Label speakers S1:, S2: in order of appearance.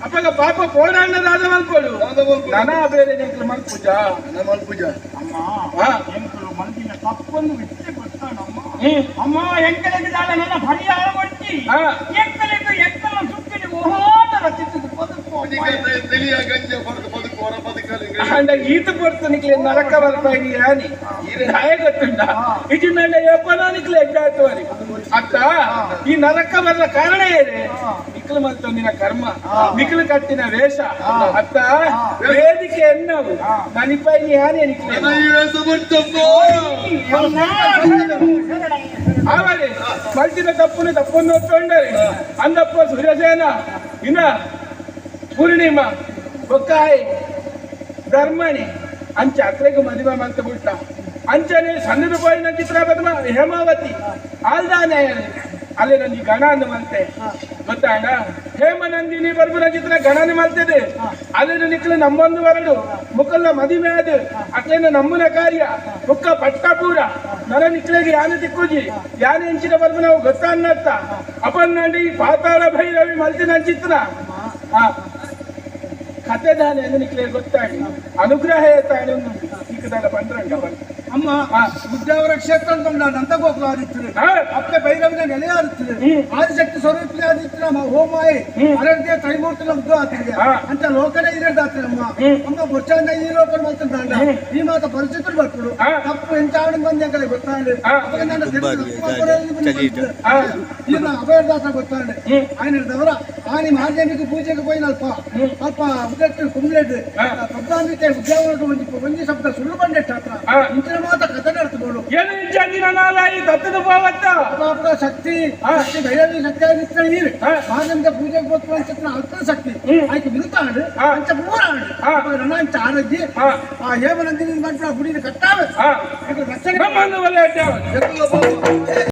S1: ಅಪ್ಪಗ ಪಾಪ ಕೋಡಣ್ಣ ರಾಜ ಮಲ್ಪೋಡು ನನ ಬೇರೆ ನಿಂತು ಮಲ್ಪುಜ
S2: ಮಲ್ಪುಜ
S1: ಅಮ್ಮ
S2: ಎಂಕಲು ಮಲ್ಪಿನ ತಪ್ಪನ್ನು ವಿಚ್ಚೆ ಗೊತ್ತಾನಮ್ಮ ಅಮ್ಮ ಎಂಕಲೆಗೆ ದಾಳ ನನ್ನ ಪರಿಹಾರ ಕೊಡ್ತಿ ಎಂಕಲೆಗೆ ಎಂಕಲ ಸುತ್ತಿನ ಓಹಾಟ ರಚಿಸಿದ
S1: ಈತ ಕೊಡ್ತಾನಿಕ್ಲೆ ನರಕ ಬರ್ತಾಗಿ ಯಾನಿ? ನಯ ಗೊತ್ತುಂಡ. ಇದು ನನ್ನ ಯಪ್ಪನಾನಿಕ್ಲೆ ಎಡ್ಡಾಯ್ತು ಅತ್ತ ಈ ನರಕ ಬರಲ ಕಾರಣ ಏನೇ? మిక్కులు తొందిన కర్మ మిక్కులు కట్టిన వేష అత్త వేదిక ఎన్నావు? దానిపై అని తప్పుని తప్పు నొప్పండి అందప్ప సూర్యసేన ఇన్న పూర్ణిమ ఒక్కాయి ధర్మని. అంచె అక్కడికి మదిమ మంత పుట్ట. అంచనే సన్నిధి పోయిన చిత్రపథమ హేమావతి. ఆల్దానే. ಅಲ್ಲೇ ನನಗೆ ಗಣ ಅನ್ನುವಂತೆ. ಗೊತ್ತಾಂಗ ಹೇಮನಂದಿನಿ ಬರ್ಬರಾಗಿದ್ರೆ ಗಣನೆ ಮಾಡ್ತದೆ. ಅಲ್ಲಿ ನಿಕ್ಲ ನಮ್ಮೊಂದು ವರಡು ಮುಖಲ್ನ ಮದುವೆ ಅದು. ಅಟ್ಲೇನ ನಮ್ಮನ ಕಾರ್ಯ. ಮುಖ ಪಟ್ಟಪೂರ. ನರ ನಿಕ್ಲಿಗೆ ಯಾನೆ ತಿಕ್ಕುಜಿ ಯಾನೆ ಹಂಚಿನ ಬರ್ಬು ನಾವು ಗೊತ್ತಾನ್ನತ್ತ ಅಪನ್ನಡಿ ಪಾತಾಳ ಭೈರವಿ ಮಲ್ತಿನ ಹಂಚಿತ್ರ ಹಾ. ಕತೆ ದಾನೆ ನಿಕ್ಲಿಗೆ ಗೊತ್ತಾಗಿ ಅನುಗ್ರಹ ಏತಾಳೆ ಇಕ್ಕದಾಲ ಪಂಡ್ರಂಗ ಬಂದ
S3: ಅಮ್ಮ ಮುದ್ದವರ ಕ್ಷೇತ್ರ ಅಂತ ಗೋಕುಲ ಆದಿತ್ಯರು ಅಪ್ಪ ಭೈರವಿನ ನೆಲೆ ಆದಿತ್ಯರು ಆದಿಶಕ್ತಿ ಸ್ವರೂಪಿನ ಆದಿತ್ಯ ಹೋಮಾಯಿ ಅರಣ್ಯ ತ್ರೈಮೂರ್ತಿನ ಉದ್ದ
S1: ಆತಿದೆ
S3: ಅಂತ ಲೋಕನೇ ಇರೋದು ಆತಿರಮ್ಮ ಅಮ್ಮ ಬುರ್ಚಾನ ಈ ಲೋಕನ
S1: ಮಾತನಾಡ
S3: ಈ ಮಾತ ಪರಿಸ್ಥಿతులు పట్టుడు తప్పు
S1: ఎంత
S3: ఆవిడ మంది అక్కడ
S1: గుర్తాండి
S3: ఈయన అభయదాత
S1: గుర్తాండి
S3: ఆయన దవర ఆయన మార్గానికి పూజకు పోయిన అల్ప అల్ప అబ్జెక్ట్ కుమ్లెడ్ పెద్ద ఉద్యోగం ಒಂದು ಒಂದು ಶಬ್ದ ಸುಳ್ಳು ಬಂದೆ
S1: ಛಾತ್ರ
S3: ಇಂಚಿನ ಮಾತ್ರ ಕಥನೆ ಎತ್ಕೊಳ್ಳು
S1: ಏನು ಹೆಚ್ಚಾಗಿ ನಾನು ಈ ತತ್ತದ ಭಾವತ್ತ
S3: ಅಪರ ಶಕ್ತಿ ಶಕ್ತಿ ಭೈರವಿ ಶಕ್ತಿ ಅಂತ ನೀರು ಮಾನಂದ ಪೂಜೆ ಗೋತ್ರ ಅಂತ ಅರ್ಥ ಶಕ್ತಿ ಆಯ್ಕೆ
S1: ವಿರುದ್ಧ
S3: ಆಡು ಅಂತ
S1: ಮೂರ
S3: ಆಡು ನನ್ನ
S1: ಅಂತ
S3: ಆರೋಗ್ಯ ಹೇಮನಂದಿನಿಂದ ಬಂದ ಗುಡಿನ ಕಟ್ಟಾವೆ ರಕ್ಷಣೆ